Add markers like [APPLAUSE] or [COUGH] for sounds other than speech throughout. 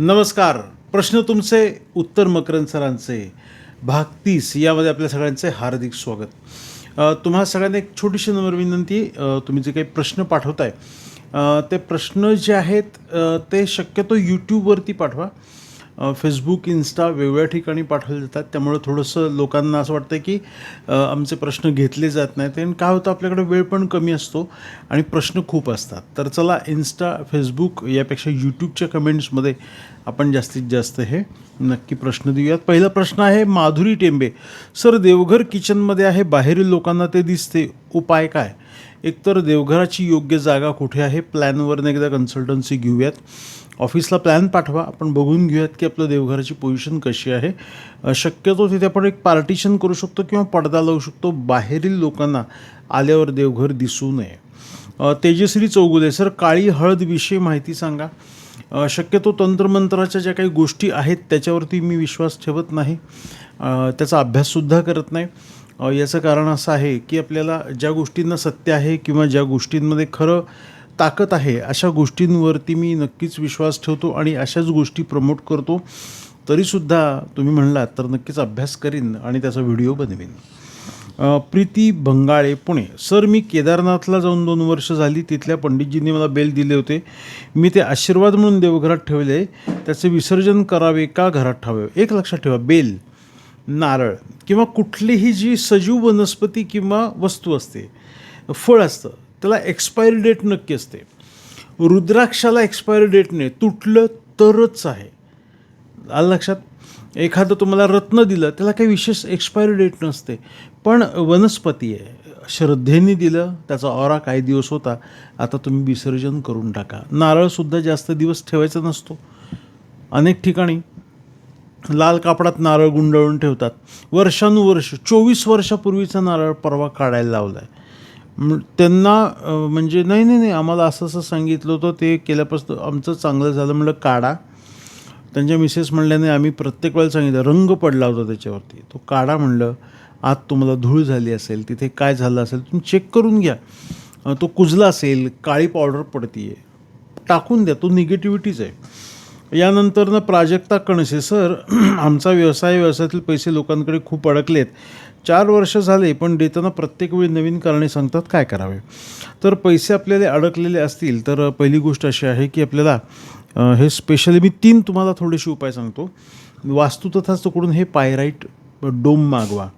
नमस्कार. प्रश्न तुमचे उत्तर मकरंद सरांचे. भाग तीस यामध्ये आपल्या सगळ्यांचे हार्दिक स्वागत. तुम्हा सगळ्यांना एक छोटीशी नम्र विनंती तुम्ही जे काही प्रश्न पाठवताय ते प्रश्न जे आहेत ते शक्यतो यूट्यूबवरती पाठवा. फेसबुक इन्स्टा वेगवेगळ्या ठिकाणी पाठवले जातात. त्यामुळं थोडंसं लोकांना असं वाटतं की आमचे प्रश्न घेतले जात नाहीत. आणि काय होतं आपल्याकडे वेळ पण कमी असतो आणि प्रश्न खूप असतात. तर चला इन्स्टा फेसबुक यापेक्षा यूट्यूबच्या कमेंट्समध्ये आपण जास्तीत जास्त हे नक्की प्रश्न देऊयात. पहिला प्रश्न आहे माधुरी टेंबे सर देवघर किचनमध्ये आहे बाहेरील लोकांना ते दिसते. उपाय काय? एकतर देवघराची योग्य जागा कुठे आहे? प्लॅनवरनं एकदा कन्सल्टन्सी घेऊयात. ऑफिसला प्लॅन पाठवा आपण बघून घेऊयात की आपलं देवघराची पोझिशन कशी आहे. शक्यतो तिथे आपण एक पार्टिशन करू शकतो किंवा पडदा लावू शकतो. बाहेरील लोकांना आल्यावर देवघर दिसू नये. तेजश्री चौगुले सर काळी हळदविषयी माहिती सांगा. शक्यतो तंत्रमंत्राच्या ज्या काही गोष्टी आहेत त्याच्यावरती मी विश्वास ठेवत नाही. त्याचा अभ्याससुद्धा करत नाही. याचं कारण असं आहे की आपल्याला ज्या गोष्टींना सत्य आहे किंवा ज्या गोष्टींमध्ये खरं ताकद आहे अशा गोष्टींवरती मी नक्कीच विश्वास ठेवतो आणि अशाच गोष्टी प्रमोट करतो. तरीसुद्धा तुम्ही म्हणलात तर नक्कीच अभ्यास करीन आणि त्याचा व्हिडिओ बनवेन. प्रीती भंगाळे पुणे. सर मी केदारनाथला जाऊन दोन वर्ष झाली. तिथल्या पंडितजींनी मला बेल दिले होते. मी ते आशीर्वाद म्हणून देवघरात ठेवले. त्याचे विसर्जन करावे का घरात ठेवावे? एक लक्षात ठेवा बेल नारळ किंवा कुठलीही जी सजीव वनस्पती किंवा वस्तू असते फळ असतं त्याला एक्सपायरी डेट नक्की असते. रुद्राक्षाला एक्सपायरी डेट नाही. तुटलं तरच आहे. आलं लक्षात? एखादं तुम्हाला रत्न दिलं त्याला काही विशेष एक्सपायरी डेट नसते. पण वनस्पती आहे. श्रद्धेने दिलं त्याचा ऑरा काही दिवस होता. आता तुम्ही विसर्जन करून टाका. नारळसुद्धा जास्त दिवस ठेवायचा नसतो. अनेक ठिकाणी लाल कापडात नारळ गुंडाळून ठेवतात. वर्षानुवर्ष चोवीस वर्षापूर्वीचा नारळ परवा काढायला लावला आहे त्यांना म्हणजे नाही नाही नाही आम्हाला असं असं सांगितलं होतं ते केल्यापासून आमचं चांगलं झालं म्हणलं काढा. त्यांच्या मिसेस म्हणल्याने आम्ही प्रत्येक वेळेला सांगितलं रंग पडला होता त्याच्यावरती. तो काढा म्हणलं आत तुम्हाला धूळ झाली असेल तिथे काय झालं असेल तुम्ही चेक करून घ्या. तो कुजला असेल काळी पावडर पडतीये. टाकून द्या तो निगेटिव्हिटीच आहे. यानंतर ना प्राजक्ता कणसे सर [CLEARS THROAT] आमचा व्यवसाय व्यवसायातील पैसे लोकांकडे खूप अडकलेत. चार वर्ष झाले पण देताना प्रत्येक वेळी नवीन कारणे सांगतात काय करावे? तर पैसे आपल्याला अडकलेले असतील तर पहिली गोष्ट अशी आहे की आपल्याला हे स्पेशली मी तीन तुम्हाला थोडेसे उपाय सांगतो. वास्तू तथास्तकडून हे पायराईट डोम मागवा.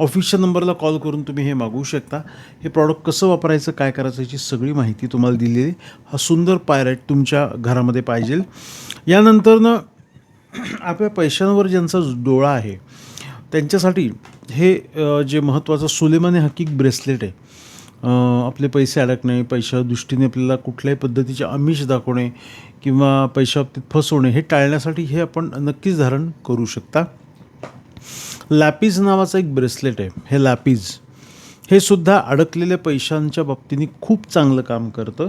ऑफिसच्या नंबरला कॉल करून तुम्ही हे मागवू शकता. हे प्रॉडक्ट कसं वापरायचं काय करायचं याची सगळी माहिती तुम्हाला दिलेली. हा सुंदर पायराईट तुमच्या घरामध्ये पाहिजे. यानंतरनं आपल्या पैशांवर ज्यांचा डोळा आहे त्यांच्यासाठी हे जे महत्त्वाचं सुलेमाने हकीक ब्रेसलेट आहे. आपले पैसे अडकणे पैशा दृष्टीने आपल्याला कुठल्याही पद्धतीचे आमिष दाखवणे किंवा पैशाबाबतीत फसवणे हे टाळण्यासाठी हे आपण नक्कीच धारण करू शकता. लॅपीज नावाचं एक ब्रेसलेट आहे हे लॅपीज. हे सुद्धा अडकलेल्या पैशांच्या बाबतीने खूप चांगलं काम करतं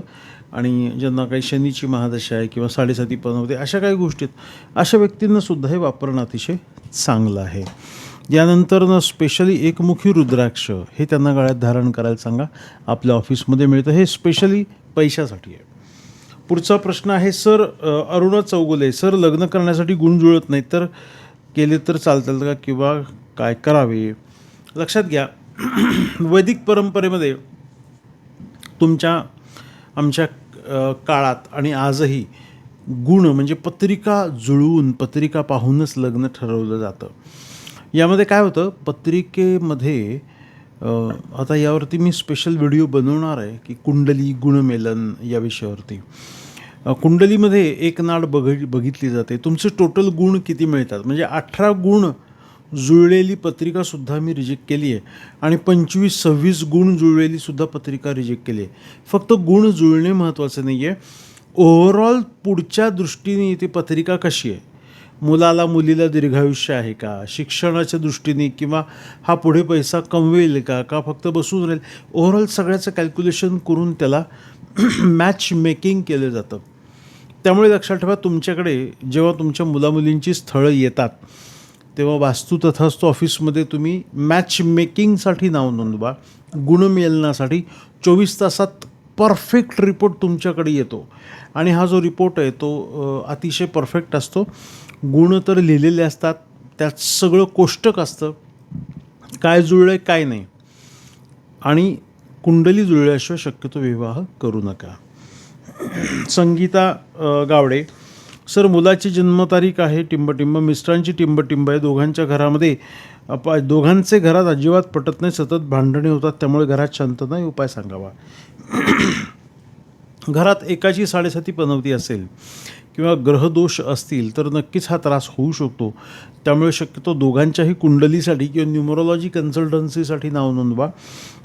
आणि ज्यांना काही शनीची महादशा आहे किंवा साडेसाती पनवते अशा काही गोष्टी आहेत. अशा व्यक्तींनासुद्धा हे वापरणं अतिशय चांगलं आहे. यानंतर ना स्पेशली एकमुखी रुद्राक्ष हे त्यांना गळ्यात धारण करायला सांगा. आपल्या ऑफिसमध्ये मिळतं. हे स्पेशली पैशासाठी आहे. पुढचा प्रश्न आहे सर अरुणा चौगुले सर लग्न करण्यासाठी गुण जुळत नाही तर केले तर चालतात का किंवा काय करावे? लक्षात घ्या. [CLEARS THROAT] वैदिक परंपरेमध्ये तुमच्या आमच्या काळात आणि आजही गुण म्हणजे पत्रिका जुळवून पत्रिका पाहूनच लग्न ठरवलं जातं. यामध्ये काय होतं पत्रिकेमध्ये आता यावरती मी स्पेशल व्हिडिओ बनवणार आहे की कुंडली गुणमेलन या विषयावरती. कुंडलीमध्ये एक नाड बघ बघितली जाते. तुमचे टोटल गुण किती मिळतात? म्हणजे अठरा गुण जुळलेली पत्रिकासुद्धा मी रिजेक्ट केली आहे आणि पंचवीस सव्वीस गुण जुळलेलीसुद्धा पत्रिका रिजेक्ट केली आहे फक्त गुण जुळणे महत्त्वाचं नाही आहे ओव्हरऑल पुढच्या दृष्टीने ती पत्रिका कशी आहे? मुलाला मुलीला दीर्घायुष्य आहे का? शिक्षणाच्या दृष्टीने किंवा हा पुढे पैसा कमवेल का? का फक्त बसून राहील? ओव्हरऑल सगळ्याचं कॅल्क्युलेशन करून त्याला [CLEARS THROAT] मॅच मेकिंग केलं जातं. त्यामुळे लक्षात ठेवा तुमच्याकडे जेव्हा तुमच्या मुलामुलींची स्थळं येतात तेव्हा वास्तू तथास्तू ऑफिसमध्ये तुम्ही मॅच मेकिंगसाठी नाव नोंदवा. गुणमेलनासाठी चोवीस तासात परफेक्ट रिपोर्ट तुमच्याकडे येतो. आणि हा जो रिपोर्ट आहे तो अतिशय परफेक्ट असतो. गुण तर लिहिलेले असतात त्यात सगळं कोष्टक असतं. काय जुळलं आहे काय नाही. आणि कुंडली जुळल्याशिवाय शक्यतो विवाह करू नका. संगीता गावडे सर मुलाची जन्मतारीख आहे टिंबटिंब. मिस्टरांची टिंबटिंब आहे. दोघांच्या घरामध्ये अपाय दोघांचे घरात अजिबात पटत नाही सतत भांडणे होतात त्यामुळे घरात शांत नाही. उपाय सांगावा. [CLEARS THROAT] घरात एकाची साडेसाती पनवती असेल किंवा ग्रहदोष असतील तर नक्कीच हा त्रास होऊ शकतो. त्यामुळे शक्यतो दोघांच्याही कुंडलीसाठी किंवा न्युमरोलॉजी कन्सल्टन्सीसाठी नाव नोंदवा.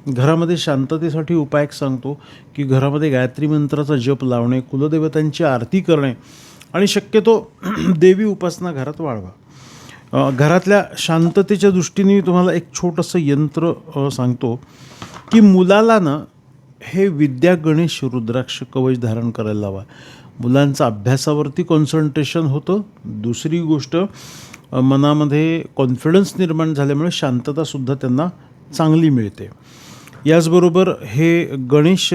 घरामध्ये शांततेसाठी उपाय सांगतो की घरामध्ये गायत्री मंत्राचा जप लावणे कुलदेवतांची आरती करणे आणि शक्यतो [CLEARS THROAT] देवी उपासना घरात वाढवा. घरातल्या शांततेच्या दृष्टीने मी तुम्हाला एक छोटंसं यंत्र सांगतो की मुलाला ना हे विद्या गणेश रुद्राक्ष कवच धारण करायला लावा. मुलांचं अभ्यासावरती कॉन्सन्ट्रेशन होतं. दुसरी गोष्ट मनामध्ये कॉन्फिडन्स निर्माण झाल्यामुळे शांततासुद्धा त्यांना चांगली मिळते. याचबरोबर हे गणेश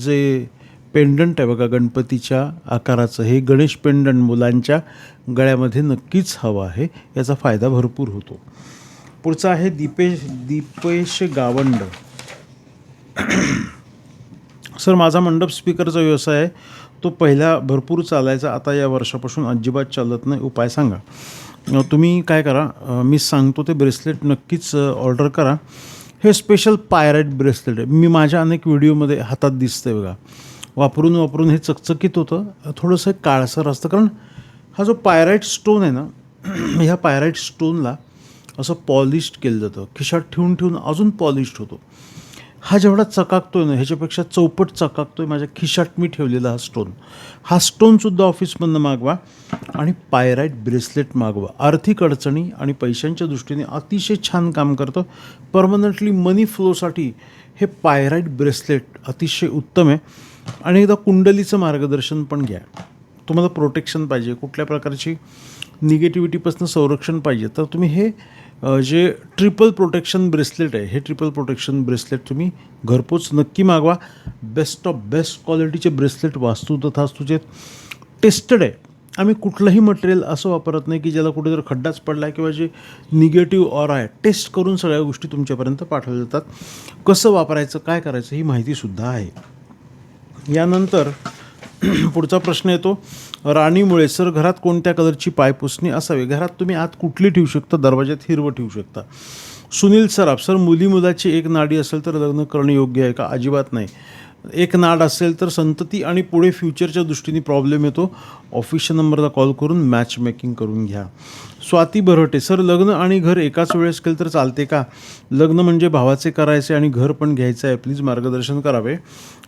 जे पेंडंट आहे बघा गणपतीच्या आकाराचं हे गणेश पेंडंट मुलांच्या गळ्यामध्ये नक्कीच हवं आहे याचा फायदा भरपूर होतो. पुढचा आहे दीपेश दीपेश गावंड. सर माझा मंडप स्पीकरचा व्यवसाय आहे. तो पहिला भरपूर चालायचा. आता या वर्षापासून अजिबात चालत नाही. उपाय सांगा. तुम्ही काय करा? मी सांगतो ते ब्रेसलेट नक्कीच ऑर्डर करा. हे स्पेशल पायराईट ब्रेसलेट. आहे मी माझ्या अनेक व्हिडिओमध्ये हातात दिसतंय बघा. वापरून वापरून हे चकचकीत होतं. थोडंसं काळसर असतं. कारण हा जो पायराईट स्टोन आहे ना [CLEARS THROAT] ह्या पायराईट स्टोनला असं पॉलिश्ड केलं जातं. खिशात ठेवून ठेवून अजून पॉलिश्ड होतो. हा जेवढा चकाकतोय ना ह्याच्यापेक्षा चौपट चकाकतोय. माझ्या खिशात मी ठेवलेला हा स्टोन हा स्टोनसुद्धा ऑफिसमधनं मागवा आणि पायराईट ब्रेसलेट मागवा. आर्थिक अडचणी आणि पैशांच्या दृष्टीने अतिशय छान काम करतं. परमनंटली मनी फ्लोसाठी हे पायराईट ब्रेसलेट अतिशय उत्तम आहे. आणि एकदा कुंडलीचं मार्गदर्शन पण घ्या. तुम्हाला प्रोटेक्शन पाहिजे. कुठल्या प्रकारची निगेटिव्हिटीपासून संरक्षण पाहिजे. तर तुम्ही हे जे ट्रिपल प्रोटेक्शन ब्रेसलेट आहे हे ट्रिपल प्रोटेक्शन ब्रेसलेट तुम्ही घरपोच नक्की मागवा. बेस्ट ऑफ बेस्ट क्वालिटीचे ब्रेसलेट वास्तू तथास्तूचे टेस्टेड आहे. आम्ही कुठलंही मटेरियल असं वापरत नाही की ज्याला कुठेतरी खड्डाच पडला आहे किंवा जे निगेटिव्ह ऑर आहे टेस्ट करून सगळ्या गोष्टी तुमच्यापर्यंत पाठवल्या जातात. कसं वापरायचं काय करायचं ही माहितीसुद्धा आहे. यानंतर [CLEARS THROAT] पुढचा प्रश्न येतो राणीमुळे सर घरात कोणत्या कलरची पायपुसणी असावी? घरात तुम्ही आत कुठली ठेवू शकता? दरवाज्यात हिरवं ठेवू शकता. सुनील सराफ सर मुली मुलाची एक नाडी असेल तर लग्न करणं योग्य आहे का? अजिबात नाही. एक नाड असेल तर संतती आणि पुढे फ्युचरच्या दृष्टीने प्रॉब्लेम येतो. ऑफिसच्या नंबरला कॉल करून मॅच मेकिंग करून घ्या. स्वाती बरहटे सर लग्न आणि घर एकाच वेळेस केलं तर चालते का? लग्न म्हणजे भावाचे करायचे आणि घर पण घ्यायचं आहे. प्लीज मार्गदर्शन करावे.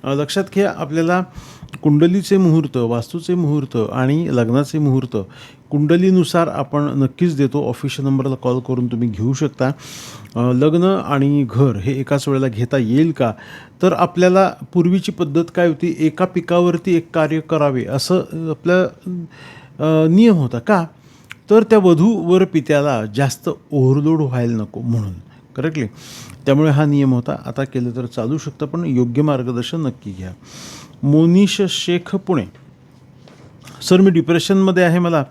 लक्षात घ्या आपल्याला कुंडलीचे मुहूर्त वास्तूचे मुहूर्त आणि लग्नाचे मुहूर्त कुंडलीनुसार आपण नक्कीच देतो. ऑफिशियल नंबरला कॉल करून तुम्ही घेऊ शकता. लग्न आणि घर हे एकाच वेळेला घेता येईल का? तर आपल्याला पूर्वीची पद्धत काय होती? एका पिकावरती एक कार्य करावे असं आपल्या नियम होता का? तर त्या वधूवर पित्याला जास्त ओव्हरलोड व्हायला नको म्हणून. करेक्टली त्यामुळे हा नियम होता. आता केलं तर चालू शकतं पण योग्य मार्गदर्शन नक्की घ्या. मोनिश शेख पुणे. सर मी डिप्रेशनमध्ये आहे मला.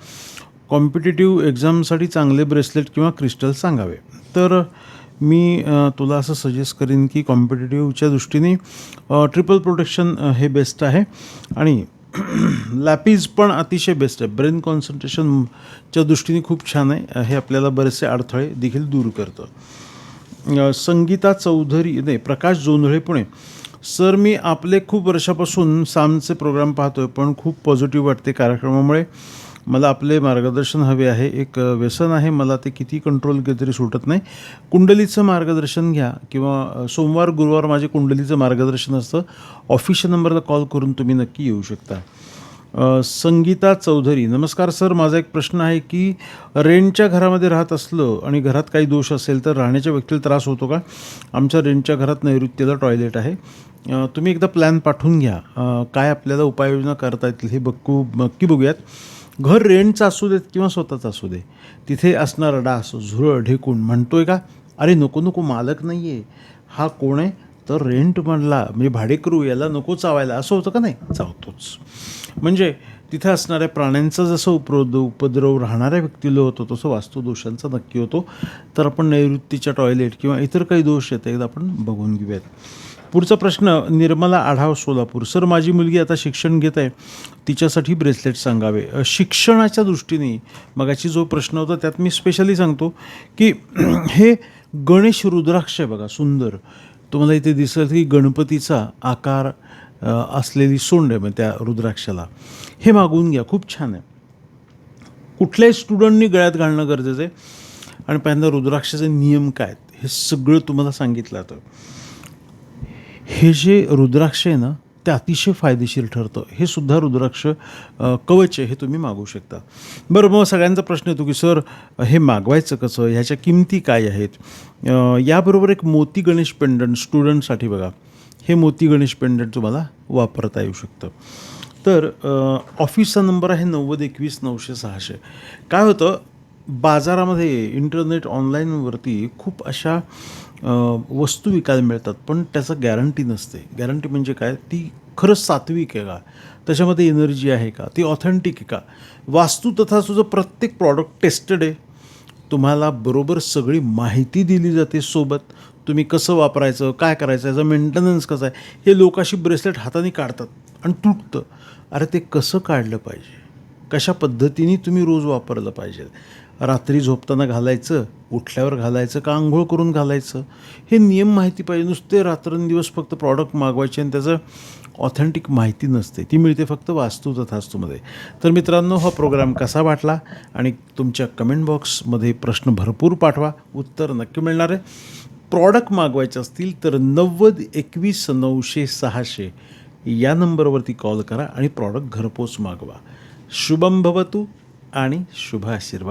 कॉम्पिटेटिव्ह एक्झामसाठी चांगले ब्रेसलेट किंवा क्रिस्टल सांगावे. तर मी तुला असं सजेस्ट करीन की कॉम्पिटेटिव्हच्या दृष्टीने ट्रिपल प्रोटेक्शन हे बेस्ट आहे. आणि [CLEARS THROAT] लॅपीज पण अतिशय बेस्ट आहे. ब्रेन कॉन्सन्ट्रेशनच्या दृष्टीने खूप छान आहे. हे आपल्याला बरेचसे अडथळे देखील दूर करतं. संगीता चौधरी नाही प्रकाश जोंधळे पुणे. सर मी आपले खूप वर्षापासून सामचे प्रोग्राम पाहतोय पण खूप पॉझिटिव्ह वाटते कार्यक्रमामुळे. मला आपले मार्गदर्शन हवे आहे. एक व्यसन आहे. मला ते किती कंट्रोल केलं तरी सुटत नाही. कुंडलीचं मार्गदर्शन घ्या किंवा सोमवार गुरुवार माझे कुंडलीचं मार्गदर्शन असतं. ऑफिशियल नंबरला कॉल करून तुम्ही नक्की येऊ शकता. संगीता चौधरी नमस्कार सर. माझा एक प्रश्न आहे की रेंटच्या घरामध्ये राहत असलं आणि घरात काही दोष असेल तर राहण्याच्या व्यक्तीला त्रास होतो का? आमच्या रेंटच्या घरात नैऋत्यला टॉयलेट आहे. तुम्ही एकदा प्लॅन पाठवून घ्या. काय आपल्याला उपाययोजना करता येतील हे बघू नक्की बघूयात. घर रेंटचं असू देत किंवा स्वतःचं असू दे तिथे असणारा डास झुरळ ढेकून म्हणतोय का? अरे नको नको मालक नाही आहे हा कोण आहे? तर रेंट म्हणला म्हणजे भाडेकरू याला नको चावायला. असं होतं का नाही? चावतोच. म्हणजे तिथे असणाऱ्या प्राण्यांचा जसं उपद्र उपद्रव राहणाऱ्या व्यक्तीला होतो तसं वास्तुदोषांचा नक्की होतो. तर आपण नैऋत्तीच्या टॉयलेट किंवा इतर काही दोष आहेत एकदा आपण बघून घेऊयात. पुढचा प्रश्न निर्मला आढाव सोलापूर. सर माझी मुलगी आता शिक्षण घेत आहे. तिच्यासाठी ब्रेसलेट सांगावे. शिक्षणाच्या दृष्टीने मगाची जो प्रश्न होता त्यात मी स्पेशली सांगतो की [CLEARS THROAT] हे गणेश रुद्राक्ष आहे बघा सुंदर. तुम्हाला इथे दिसेल की गणपतीचा आकार असलेली सोंड आहे मग त्या रुद्राक्षाला. हे मागवून घ्या खूप छान आहे. कुठल्याही स्टुडंटनी गळ्यात घालणं गरजेचं आहे. आणि पहिल्यांदा रुद्राक्षाचे नियम काय आहेत? हे सगळं तुम्हाला सांगितलं जातं. हे जे रुद्राक्ष आहे ना ते अतिशय फायदेशीर ठरतं. हे सुद्धा रुद्राक्ष कवच आहे हे तुम्ही मागवू शकता. बरं मग सगळ्यांचा प्रश्न येतो की सर हे मागवायचं कसं? ह्याच्या किमती काय आहेत? याबरोबर एक मोती गणेश पेंडंट स्टुडंटसाठी बघा. हे मोती गणेश पेंडंट तुम्हाला वापरता येऊ शकतं. तर ऑफिसचा नंबर आहे नव्वद एकवीस नऊशे सहाशे. काय होतं? बाजारामध्ये इंटरनेट ऑनलाईनवरती खूप अशा वस्तू विकायला मिळतात पण त्याचं गॅरंटी नसते. गॅरंटी म्हणजे काय? ती खरंच सात्विक आहे का? त्याच्यामध्ये एनर्जी आहे का? ती ऑथेंटिक आहे का? वास्तू तथा तुझं प्रत्येक प्रॉडक्ट टेस्टेड आहे. तुम्हाला बरोबर सगळी माहिती दिली जाते सोबत. तुम्ही कसं वापरायचं काय करायचं याचा मेंटेनन्स कसं आहे? हे लोक अशी ब्रेसलेट हाताने काढतात आणि तुटतं. अरे ते कसं काढलं पाहिजे? कशा पद्धतीने तुम्ही रोज वापरलं पाहिजे? रात्री झोपताना घालायचं उठल्यावर घालायचं का आंघोळ करून घालायचं? हे नियम माहिती पाहिजे. नुसते रात्रंदिवस फक्त प्रॉडक्ट मागवायचे आणि त्याचं ऑथेंटिक माहिती नसते. ती मिळते फक्त वास्तू तथास्तूमध्ये तर मित्रांनो हा प्रोग्राम कसा वाटला? आणि तुमच्या कमेंट बॉक्समध्ये प्रश्न भरपूर पाठवा. उत्तर नक्की मिळणार आहे. प्रॉडक्ट मागवायचे असतील तर नव्वद एकवीस नऊशे सहाशे या नंबरवरती कॉल करा आणि प्रॉडक्ट घरपोच मागवा. शुभम भवतू आणि शुभ आशीर्वाद.